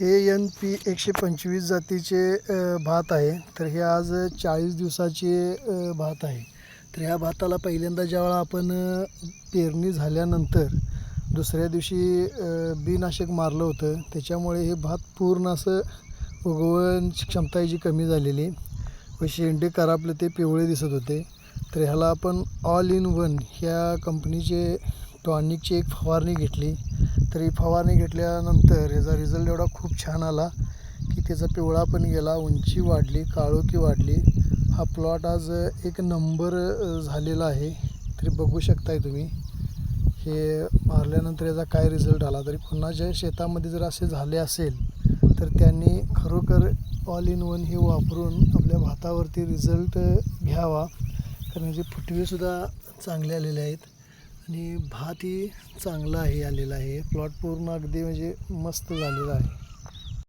हे N P एकशे पंचवीस जातीचे भात आहे. तर हे आज चाळीस दिवसाचे भात आहे. तर ह्या भाताला पहिल्यांदा ज्यावेळा आपण पेरणी झाल्यानंतर दुसऱ्या दिवशी बिनाशक मारलं होतं. त्याच्यामुळे हे भात पूर्ण असं उगवण क्षमता जी कमी झालेली व शेंडे करापले ते पिवळे दिसत होते. तर ह्याला आपण ऑल इन वन ह्या कंपनीचे टॉनिकची एक फवारणी घेतली. तर ही फवारणी घेतल्यानंतर ह्याचा रिझल्ट एवढा खूप छान आला की त्याचा पिवळा पण गेला उंची वाढली काळोखी वाढली. हा प्लॉट आज एक नंबर झालेला आहे. तरी बघू शकताय तुम्ही. हे मारल्यानंतर याचा काय रिझल्ट आला? तरी कुणाच्या शेतामध्ये जर असे झाले असेल तर त्यांनी खरोखर ऑल इन वन हे वापरून आपल्या भातावरती रिझल्ट घ्यावा. कारण याचे फुटवेसुद्धा चांगले आलेले आहेत आणि भातही चांगला आहे आलेला आहे. प्लॉट पूर्ण अगदी म्हणजे मस्त झालेला आहे.